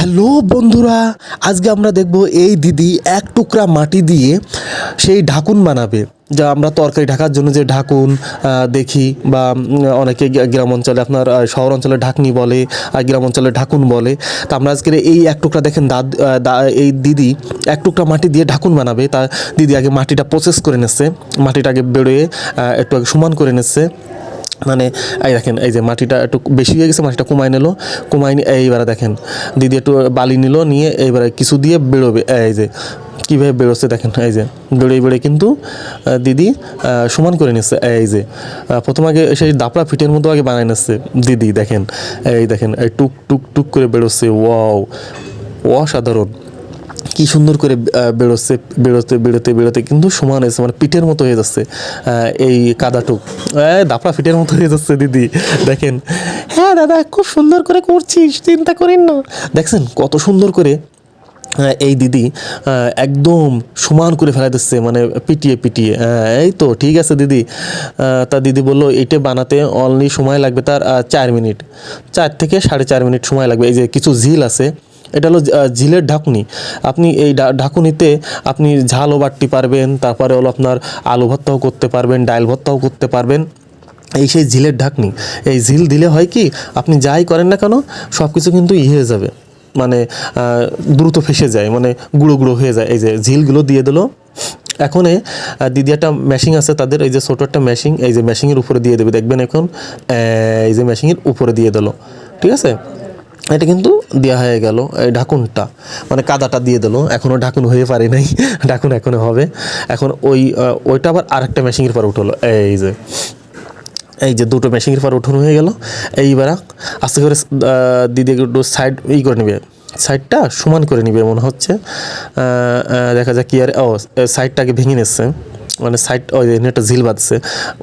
Hello বন্ধুরা, আজকে আমরা দেখব এই দিদি এক টুকরা মাটি দিয়ে সেই ঢাকুন বানাবে, যা আমরা তরকারি ঢাকার জন্য যে ঢাকুন দেখি বা অনেকে গ্রাম অঞ্চলে আপনার শহর অঞ্চলে ঢাকনি বলে, আর গ্রাম অঞ্চলে ঢাকুন বলে। তা আমরা আজকের এই এক টুকরা দেখেন দাদ এই দিদি এক টুকরা মাটি দিয়ে ঢাকুন বানাবে। তা দিদি আগে মাটিটা প্রসেস করে নিচ্ছে মাটিটা আগে বেরোয়ে একটু আগে সমান করে নিচ্ছে। মানে এই দেখেন, এই যে মাটিটা একটু বেশি হয়ে গেছে, মাটিটা কমাই নিল কমাই নিয়ে এইবারে দেখেন, দিদি একটু বালি নিল, নিয়ে এইবারে কিছু দিয়ে বেরোবে, এই যে, কীভাবে বেরোচ্ছে দেখেন, এই যে, বেরোয় বেরোয় কিন্তু দিদি সমান করে নিচ্ছে, এই যে প্রথম আগে সেই দাপড়া ফিটের মতো আগে বানাই নিচ্ছে দিদি, দেখেন, এই দেখেন, এই টুক টুক টুক করে বেরোচ্ছে, ওয়াও, অসাধারণ। কি সুন্দর করে বেরোচ্ছে, বেরোতে বেরোতে বেরোতে কিন্তু সমান হয়েছে মানে পিঠের মতো হয়ে যাচ্ছে এই কাদাটুক দাপড়া পিঠের মতো হয়ে যাচ্ছে, দিদি, দেখেন। হ্যাঁ দাদা, খুব সুন্দর করে করছিস, চিন্তা করেন না। দেখছেন, কত সুন্দর করে এই দিদি একদম সমান করে ফেলা দিচ্ছে মানে পিটিয়ে পিটিয়ে। এই তো, ঠিক আছে, দিদি। তা দিদি বলল এটা বানাতে অনলি সময় লাগবে তার চার মিনিট। চার থেকে সাড়ে চার মিনিট সময় লাগবে। এই যে কিছু ঝিল আছে এটা হলো ঝিলের ঢাকুনি। আপনি এই ঢাকুনিতে আপনি ঝালও বাটতে পারবেন, তারপরে হলো আপনার আলু ভর্তাও করতে পারবেন ডাল ভর্তাও করতে পারবেন। এই সেই ঝিলের ঢাকনি, এই ঝিল দিলে হয় কি, আপনি যাই করেন না কেন সব কিছু কিন্তু ই হয়ে যাবে। মানে দ্রুত ফেসে যায় মানে গুঁড়ো গুঁড়ো হয়ে যায়। এই যে ঝিলগুলো দিয়ে দিলো, এখন দিদি একটা মেশিং আছে তাদের, এই যে ছোটো একটা মেশিং এই যে মেশিংয়ের উপরে দিয়ে দেবে, দেখবেন এখন, এই যে মেশিংয়ের উপরে দিয়ে দিলো। ঠিক আছে? এটা কিন্তু দেওয়া হয়ে গেল, এই ঢাকুনটা। মানে কাদাটা দিয়ে দিল। এখনও ঢাকুন হয়ে পারে নাই, ঢাকুন এখনও হবে। এখন ওই ওইটা আবার আরেকটা মেশিনের পর উঠল। এই যে এই যে দুটো মেশিনের পর উঠানো হয়ে গেল। এইবার আস্তে করে দিদি একটু সাইড ই করে নেবে। সাইডটা সমান করে নিবে মনে হচ্ছে। দেখা যাক কি আর, ও, সাইডটাকে ভেঙে নিচ্ছে। মানে সাইড, ওই যে একটা ঝিল বাঁধছে,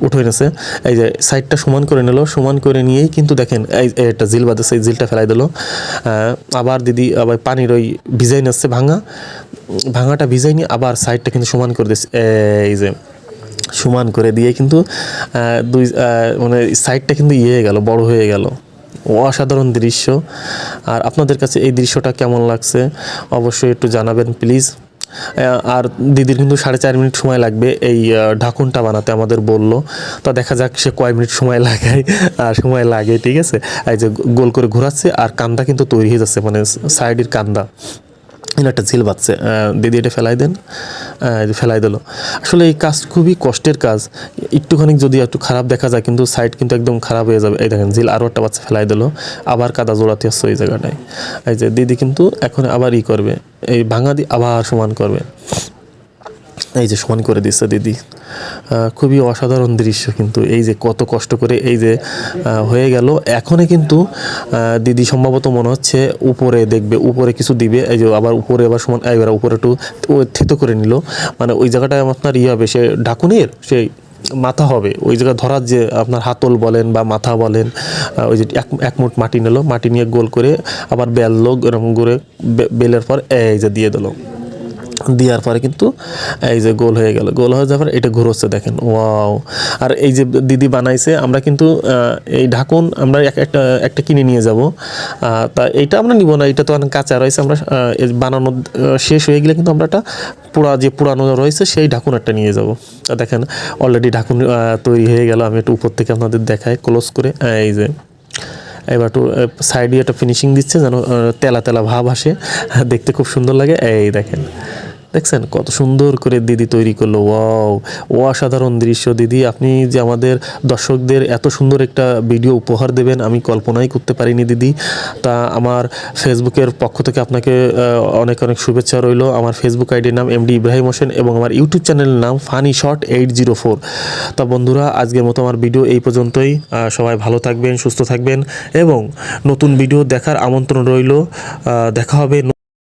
উঠে নিছে। এই যে সাইডটা সমান করে নিল, সমান করে নিয়েই কিন্তু দেখেন এই একটা ঝিল বাঁধছে, এই ঝিলটা ফেলাই দিল। আবার দিদি, আবার পানির ওই ভিজাই নিচ্ছে ভাঙা। ভাঙাটা ভিজাই নিয়ে আবার সাইডটা কিন্তু সমান করে দিচ্ছে এই যে সমান করে দিয়ে কিন্তু দুই মানে সাইডটা কিন্তু ইয়ে হয়ে গেল, বড় হয়ে গেল। অসাধারণ দৃশ্য। আর আপনাদের কাছে এই দৃশ্যটা কেমন লাগছে অবশ্যই একটু জানাবেন, প্লিজ। আর দিদির কিন্তু সাড়ে চার মিনিট সময় লাগবে এই ঢাকুনটা বানাতে, আমাদের বলল। তা দেখা যাক সে কয় মিনিট সময় লাগায় আর সময় লাগে, ঠিক আছে? এই যে গোল করে ঘোরাচ্ছে, আর কান্দা কিন্তু তৈরি হয়ে যাচ্ছে মানে সাইডের কান্দা। এখানে একটা ঝিল বাচ্চা দিদি এটা ফেলাই দেন। ফেলাই দিল। আসলে এই কাজ খুবই কষ্টের কাজ। একটুখানি যদি একটু খারাপ দেখা যায়, কিন্তু সাইড কিন্তু একদম খারাপ হয়ে যাবে। এই দেখেন, ঝিল আরও একটা বাচ্চা ফেলাই দিল। আবার কাদা জোড়াতে আসছে ওই জায়গাটায়। এই যে দিদি কিন্তু এখন আবার ই করবে। এই ভাঙা দিয়ে আবার সমান করবে। এই যে সমান করে দিচ্ছে দিদি। খুবই অসাধারণ দৃশ্য কিন্তু এই যে কত কষ্ট করে এই যে হয়ে গেল। এখনই কিন্তু দিদি সম্ভবত মনে হচ্ছে উপরে দেখবে, উপরে কিছু দিবে। এই যে আবার উপরে, আবার সমান এবার উপরে একটু থেতো করে নিল। মানে ওই জায়গাটায় আপনার ইয়ে হবে, সে ঢাকুনের সেই মাথা হবে। ওই জায়গা ধরার যে আপনার হাতল বলেন বা মাথা বলেন ওই যে এক এক মুঠ মাটি নিল। মাটি নিয়ে গোল করে আবার বেললো এরকম করে বেলের পর এই যে দিয়ে দিল। দেওয়ার পরে কিন্তু এই যে গোল হয়ে গেল। গোল হয়ে যাওয়ার পর এটা ঘুরোচ্ছে দেখেন, ওয়াও। আর এই যে দিদি বানাইছে, আমরা কিন্তু এই ঢাকুন আমরা একটা একটা কিনে নিয়ে যাব। তা এইটা আমরা নিব না, এটা তো অনেক কাঁচা রয়েছে, আমরা বানানো শেষ হয়ে গেলে কিন্তু আমরা একটা পুরা যে পুরানো রয়েছে সেই ঢাকুন একটা নিয়ে যাব। তা দেখেন অলরেডি ঢাকুন তৈরি হয়ে গেল, আমি একটু উপর থেকে আপনাদের দেখাই ক্লোজ করে এই যে, এবার একটু সাইডে একটা ফিনিশিং দিচ্ছে যেন তেলা তেলা ভাব আসে, দেখতে খুব সুন্দর লাগে, এই দেখেন। দেখছেন? কত সুন্দর করে দিদি তৈরি করল। ওয়াও ও অসাধারণ দৃশ্য। দিদি, আপনি যে আমাদের দর্শকদের এত সুন্দর একটা ভিডিও উপহার দেবেন, আমি কল্পনাই করতে পারিনি দিদি। তা আমার ফেসবুকের পক্ষ থেকে আপনাকে অনেক অনেক শুভেচ্ছা রইল। আমার ফেসবুক আইডির নাম এমডি ইব্রাহিম হোসেন এবং আমার ইউটিউব চ্যানেলের নাম funny shot eight zero four. তা বন্ধুরা, আজকের মতো আমার ভিডিও এই পর্যন্তই। সবাই ভালো থাকবেন, সুস্থ থাকবেন এবং নতুন ভিডিও দেখার আমন্ত্রণ রইল। দেখা হবে